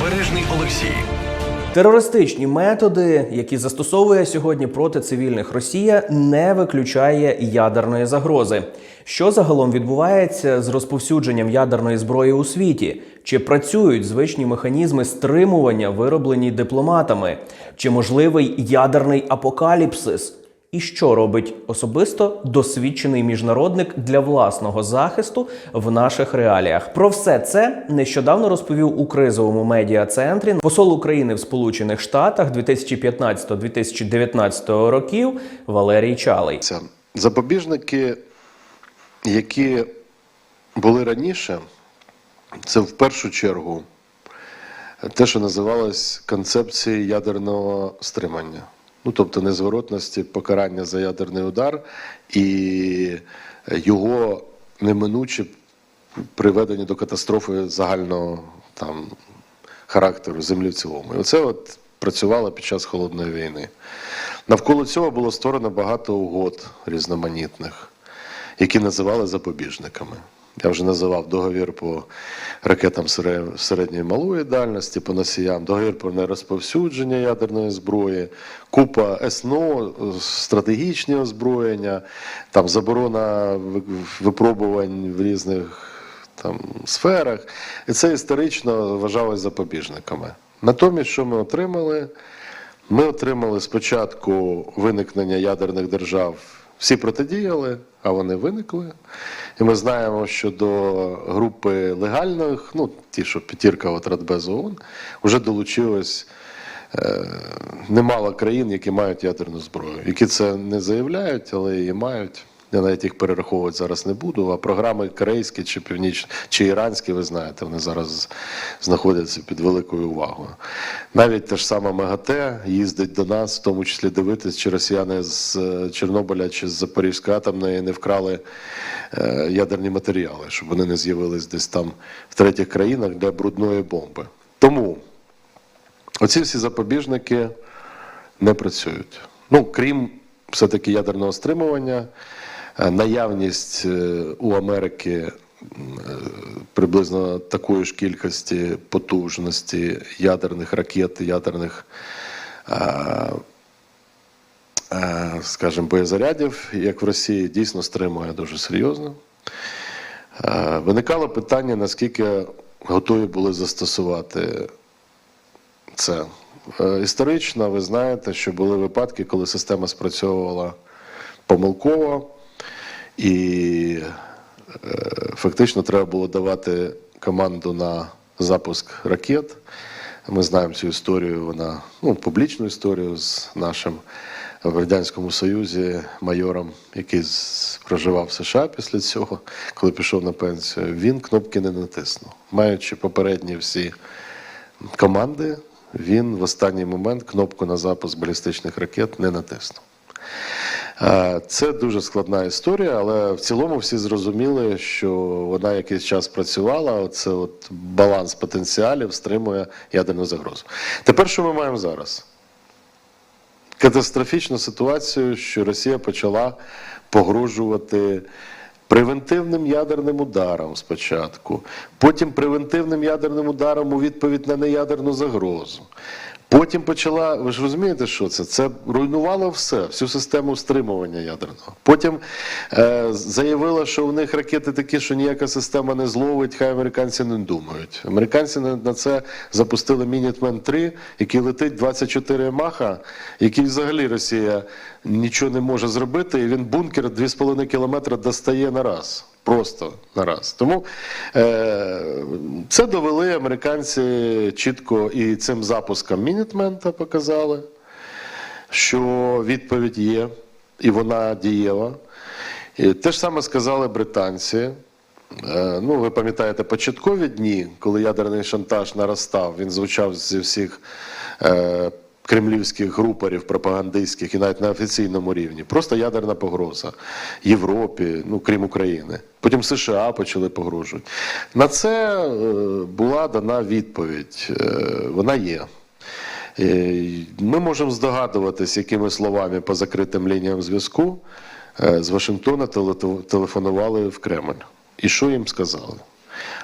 Обережний Олексій. Терористичні методи, які застосовує сьогодні проти цивільних Росія, не виключає ядерної загрози. Що загалом відбувається з розповсюдженням ядерної зброї у світі? Чи працюють звичні механізми стримування, вироблені дипломатами? Чи можливий ядерний апокаліпсис? І що робить особисто досвідчений міжнародник для власного захисту в наших реаліях? Про все це нещодавно розповів у кризовому медіа-центрі посол України в Сполучених Штатах 2015-2019 років Валерій Чалий. Запобіжники, які були раніше, це в першу чергу те, що називалось концепцією ядерного стримання. Ну, тобто незворотності покарання за ядерний удар і його неминуче приведення до катастрофи загального там, характеру землі в цілому. І оце от працювало під час холодної війни. Навколо цього було створено багато угод різноманітних, які називали запобіжниками. Я вже називав договір по ракетам середньої малої дальності, по носіям, договір про нерозповсюдження ядерної зброї, купа СНО, стратегічні озброєння, там заборона випробувань в різних там, сферах. І це історично вважалось запобіжниками. Натомість, що ми отримали? Ми отримали спочатку виникнення ядерних держав. Всі протидіяли, а вони виникли. І ми знаємо, що до групи легальних, ну ті, що п'ятірка от Радбезу ООН, вже долучилось е, немало країн, які мають ядерну зброю, які це не заявляють, але її мають. Я навіть їх перераховувати зараз не буду. А програми корейські чи північні чи іранські, ви знаєте, вони зараз знаходяться під великою увагою. Навіть те ж саме МАГАТЕ їздить до нас, в тому числі дивитись, чи росіяни з е, Чорнобиля чи з Запорізької атомної не вкрали е, ядерні матеріали, щоб вони не з'явились десь там в третіх країнах для брудної бомби. Тому оці всі запобіжники не працюють. Ну, крім все-таки ядерного стримування, наявність е, у Америки е, приблизно такої ж кількості потужності ядерних ракет, ядерних, е, е, скажімо, боєзарядів, як в Росії, дійсно стримує дуже серйозно. Е, Виникало питання, наскільки готові були застосувати це. Е, Історично ви знаєте, що були випадки, коли система спрацьовувала помилково, і е, фактично треба було давати команду на запуск ракет. Ми знаємо цю історію, вона ну, публічну історію з нашим в Радянському Союзі майором, який проживав в США після цього, коли пішов на пенсію. Він кнопки не натиснув, маючи попередні всі команди, він в останній момент кнопку на запуск балістичних ракет не натиснув. Е, Це дуже складна історія, але в цілому всі зрозуміли, що вона якийсь час працювала. Це от баланс потенціалів стримує ядерну загрозу. Тепер що ми маємо зараз? Катастрофічну ситуацію, що Росія почала погрожувати превентивним ядерним ударом спочатку, потім превентивним ядерним ударом у відповідь на неядерну загрозу. Потім почала, ви ж розумієте, що це? Це руйнувало все, всю систему стримування ядерного. Потім е, заявила, що у них ракети такі, що ніяка система не зловить, хай американці не думають. Американці на це запустили Мінітмен 3, який летить 24 маха, який взагалі Росія нічого не може зробити, і він бункер 2,5 кілометра достає на раз. Просто на раз. Тому е, це довели американці чітко і цим запуском Мінітмента показали, що відповідь є, і вона дієва. І те ж саме сказали британці. Е, Ну, ви пам'ятаєте, початкові дні, коли ядерний шантаж наростав, він звучав зі всіх е, кремлівських групарів, пропагандистських і навіть на офіційному рівні. Просто ядерна погроза Європі, ну крім України. Потім США почали погрожувати. На це е, була дана відповідь. Е, вона є. Е, Ми можемо здогадуватись, якими словами по закритим лініям зв'язку з Вашингтона теле- телефонували в Кремль. І що їм сказали?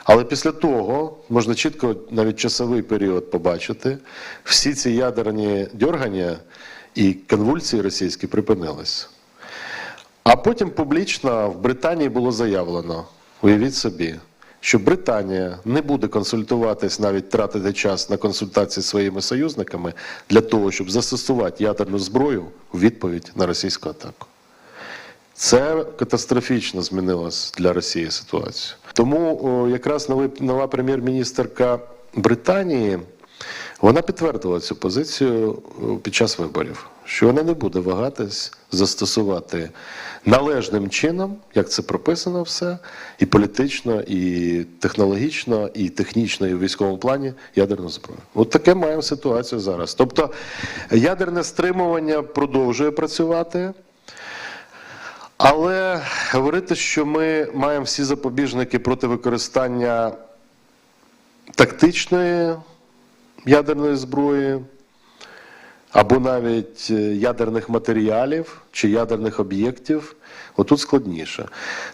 Але після того можна чітко навіть часовий період побачити, всі ці ядерні дьоргання і конвульсії російські припинились. А потім публічно в Британії було заявлено: уявіть собі, що Британія не буде консультуватись, навіть тратити час на консультації зі своїми союзниками для того, щоб застосувати ядерну зброю у відповідь на російську атаку. Це катастрофічно змінилось для Росії ситуацію. Тому якраз нова прем'єр-міністерка Британії вона підтвердила цю позицію під час виборів, що вона не буде вагатись застосувати належним чином, як це прописано все, і політично, і технологічно, і технічно, і в військовому плані ядерну зброю. От таке маємо ситуацію зараз. Тобто ядерне стримування продовжує працювати. Але говорити, що ми маємо всі запобіжники проти використання тактичної ядерної зброї, або навіть е, ядерних матеріалів чи ядерних об'єктів, отут складніше.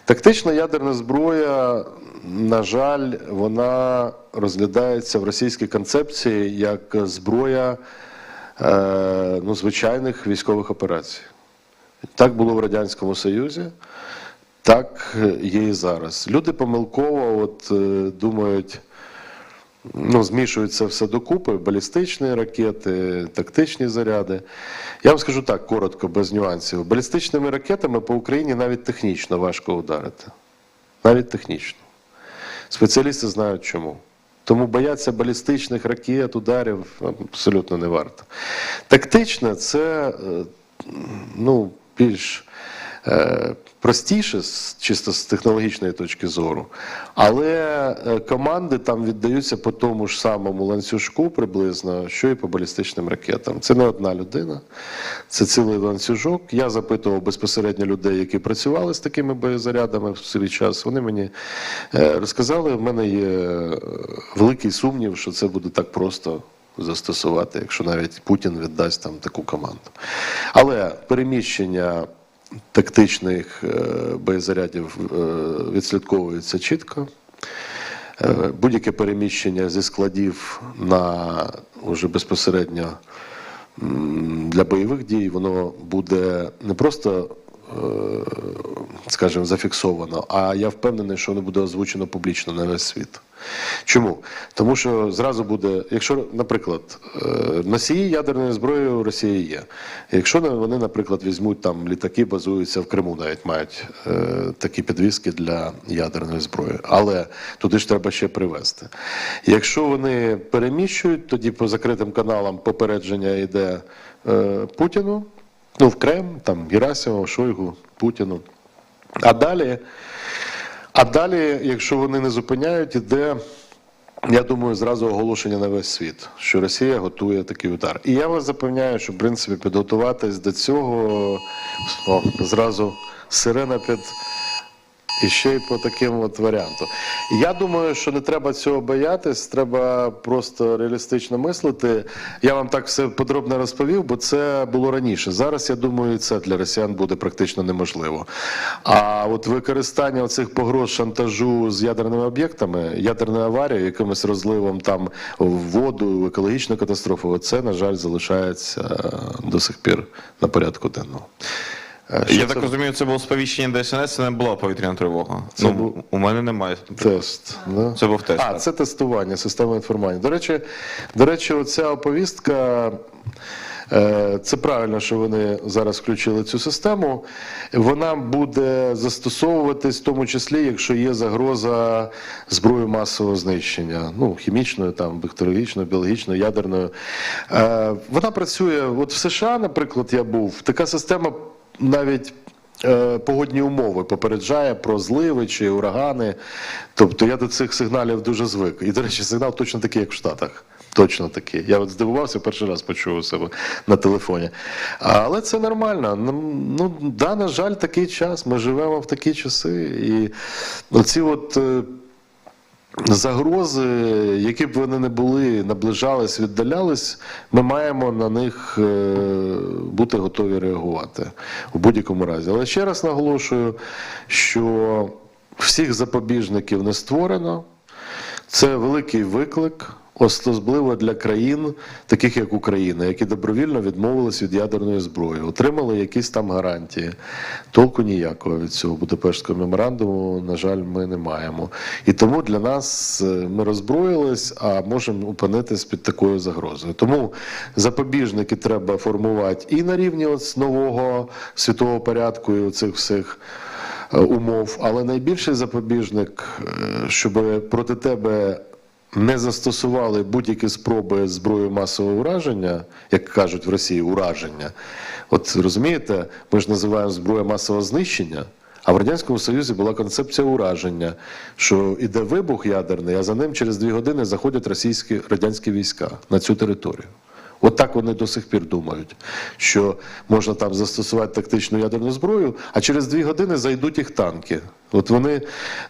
Тактична ядерна зброя, на жаль, вона розглядається в російській концепції як зброя е, ну, звичайних військових операцій. Так було в Радянському Союзі, так є і зараз. Люди помилково от, е, думають, ну, змішують це все докупи, балістичні ракети, тактичні заряди. Я вам скажу так, коротко, без нюансів. Балістичними ракетами по Україні навіть технічно важко ударити. Навіть технічно. Спеціалісти знають чому. Тому бояться балістичних ракет, ударів абсолютно не варто. Тактичне це е, ну, більш е, простіше, чисто з технологічної точки зору. Але е, команди там віддаються по тому ж самому ланцюжку приблизно, що і по балістичним ракетам. Це не одна людина, це цілий ланцюжок. Я запитував безпосередньо людей, які працювали з такими боєзарядами в свій час. Вони мені е, розказали, в мене є великий сумнів, що це буде так просто застосувати, якщо навіть Путін віддасть там таку команду. Але переміщення тактичних е, боєзарядів е, відслідковується чітко. Е, Будь-яке переміщення зі складів на уже безпосередньо для бойових дій, воно буде не просто, скажімо, зафіксовано, а я впевнений, що воно буде озвучено публічно на весь світ. Чому? Тому що зразу буде, якщо, наприклад, е, носії ядерної зброї у Росії є. Якщо вони, наприклад, візьмуть там літаки, базуються в Криму, навіть мають е, такі підвіски для ядерної зброї, але туди ж треба ще привезти. Якщо вони переміщують, тоді по закритим каналам попередження йде е, Путіну, ну в Крем, там Герасимова, Шойгу, Путіну. А далі. А далі, якщо вони не зупиняють, іде, я думаю, зразу оголошення на весь світ, що Росія готує такий удар. І я вас запевняю, що в принципі підготуватись до цього о, зразу сирена під. І ще й по таким от варіанту. Я думаю, що не треба цього боятись, треба просто реалістично мислити. Я вам так все подробно розповів, бо це було раніше. Зараз я думаю, це для росіян буде практично неможливо. А от використання цих погроз шантажу з ядерними об'єктами, ядерною аварією, якимось розливом там в воду, екологічну катастрофу, це, на жаль, залишається е, до сих пір на порядку денного. Е, що Я це так розумію, це було сповіщення ДСНС, це не була повітряна тривога. Це ну, був- У мене немає. Тест. Да? Це був тест. А, так. це тестування системи інформування. До речі, до речі, оця оповістка. е, Це правильно, що вони зараз включили цю систему. Вона буде застосовуватись в тому числі, якщо є загроза зброї масового знищення, ну хімічною, там бактеріологічною, біологічною, ядерною. Е, Вона працює. От в США, наприклад, я був. Така система навіть е, погодні умови попереджає про зливи чи урагани. Тобто я до цих сигналів дуже звик. І, до речі, сигнал точно такий, як в Штатах. Точно такий. Я от здивувався, перший раз почув у себе на телефоні. Але це нормально. Ну, да, на жаль, такий час. Ми живемо в такі часи. І оці от. Загрози, які б вони не були, наближались, віддалялись, ми маємо на них е, бути готові реагувати в будь-якому разі. Але ще раз наголошую, що всіх запобіжників не створено. Це великий виклик, особливо для країн, таких як Україна, які добровільно відмовились від ядерної зброї, отримали якісь там гарантії. Толку ніякого від цього Будапештського меморандуму, на жаль, ми не маємо. І тому для нас е, ми роззброїлись, а можемо опинитись під такою загрозою. Тому запобіжники треба формувати і на рівні от нового світового порядку і цих всіх е, умов. Але найбільший запобіжник, е, щоб проти тебе не застосували будь-які спроби зброї масового ураження, як кажуть в Росії, ураження. От розумієте, ми ж називаємо зброя масового знищення. А в Радянському Союзі була концепція ураження, що іде вибух ядерний, а за ним через дві години заходять російські радянські війська на цю територію. От так вони до сих пір думають, що можна там застосувати тактичну ядерну зброю, а через дві години зайдуть їх танки. От вони,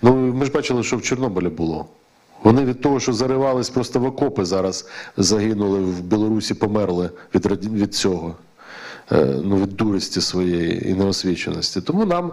ну ми ж бачили, що в Чорнобилі було. Вони від того, що заривались просто в окопи, зараз загинули в Білорусі, померли від, від цього. Е, Ну, від дурості своєї і неосвіченості. Тому нам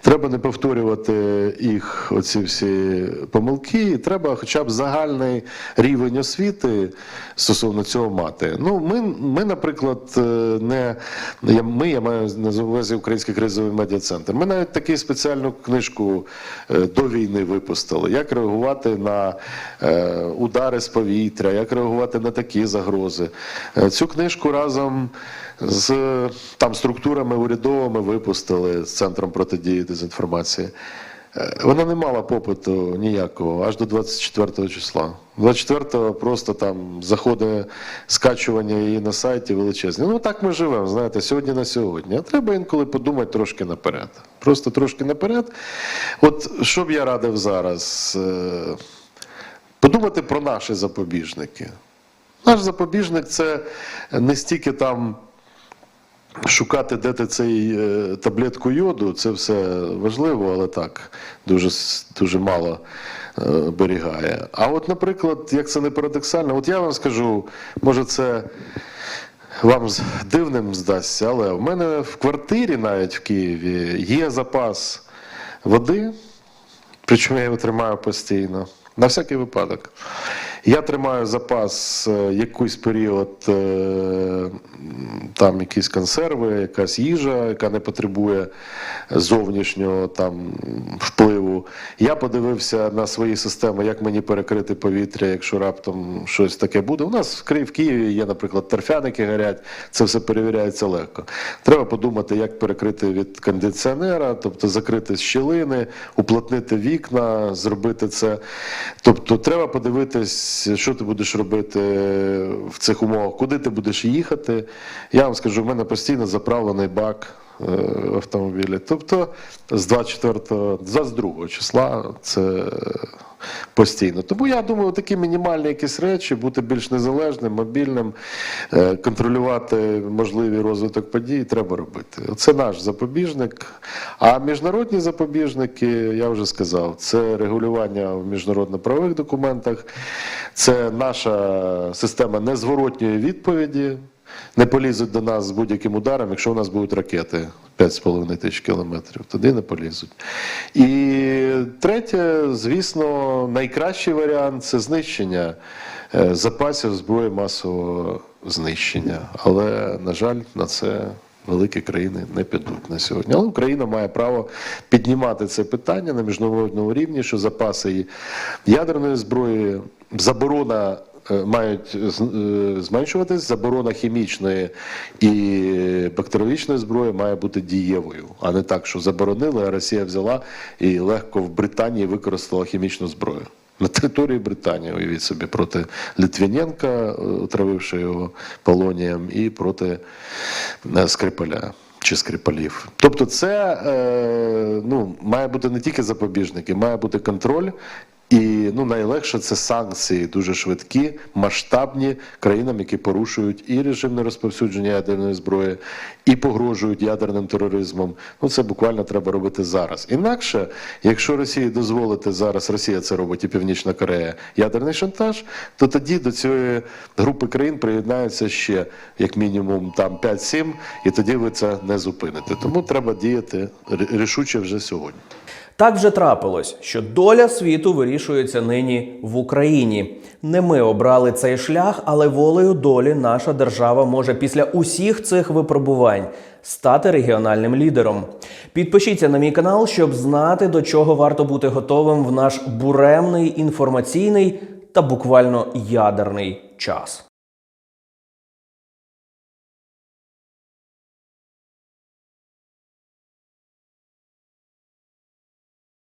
треба не повторювати їх оці всі помилки, і треба хоча б загальний рівень освіти стосовно цього мати. Ну, ми, ми наприклад, е, не ми, я маю на увазі Український кризовий медіа-центр. Ми навіть таку спеціальну книжку е, до війни випустили. Як реагувати на удари з повітря, як реагувати на такі загрози. Цю книжку разом з там структурами урядовими випустили з центром протидії дезінформації. Е, Вона не мала попиту ніякого аж до 24 числа. 24-го просто там заходи скачування її на сайті величезні. Ну так ми живемо, знаєте, сьогодні на сьогодні. А треба інколи подумати трошки наперед. Просто трошки наперед. От що б я радив зараз? Е, Подумати про наші запобіжники. Наш запобіжник це не стільки там шукати, де ти цей е, таблетку йоду, це все важливо, але так, дуже, дуже мало е, берігає. А от, наприклад, як це не парадоксально, от я вам скажу, може це вам дивним здасться, але в мене в квартирі навіть в Києві є запас води, причому я його тримаю постійно. На всякий випадок. Я тримаю запас е, якийсь період, е, там якісь консерви, якась їжа, яка не потребує зовнішнього там впливу. Я подивився на свої системи, як мені перекрити повітря, якщо раптом щось таке буде. У нас в Ки- в Києві є, наприклад, торфяники горять, це все перевіряється легко. Треба подумати, як перекрити від кондиціонера, тобто закрити щілини, уплотнити вікна, зробити це. Тобто, треба подивитись, що ти будеш робити в цих умовах, куди ти будеш їхати. Я вам скажу, в мене постійно заправлений бак е, в автомобілі. Тобто з 24, з 22 числа це постійно. Тому я думаю, такі мінімальні якісь речі, бути більш незалежним, мобільним, е, контролювати можливий розвиток подій треба робити. Це наш запобіжник. А міжнародні запобіжники, я вже сказав, це регулювання в міжнародно-правових документах, це наша система незворотньої відповіді. Не полізуть до нас з будь-яким ударом, якщо у нас будуть ракети 5,5 тисяч кілометрів, тоді не полізуть. І третє, звісно, найкращий варіант це знищення е, запасів зброї масового знищення. Але, на жаль, на це великі країни не підуть на сьогодні. Але Україна має право піднімати це питання на міжнародному рівні, що запаси ядерної зброї, заборона мають е, зменшуватись. Заборона хімічної і бактеріологічної зброї має бути дієвою, а не так, що заборонили, а Росія взяла і легко в Британії використала хімічну зброю. На території Британії, уявіть собі, проти Литвиненка, е, отравивши його полонієм, і проти е, Скрипаля чи Скрипалів. Тобто, це е, ну, має бути не тільки запобіжники, має бути контроль. І ну, найлегше це санкції дуже швидкі, масштабні країнам, які порушують і режим нерозповсюдження ядерної зброї, і погрожують ядерним тероризмом. Ну це буквально треба робити зараз. Інакше, якщо Росії дозволити зараз, Росія це робить і Північна Корея, ядерний шантаж, то тоді до цієї групи країн приєднаються ще як мінімум там 5-7, і тоді ви це не зупините. Тому треба діяти рішуче вже сьогодні. Так вже трапилось, що доля світу вирішується нині в Україні. Не ми обрали цей шлях, але волею долі наша держава може після усіх цих випробувань стати регіональним лідером. Підпишіться на мій канал, щоб знати, до чого варто бути готовим в наш буремний інформаційний та буквально ядерний час.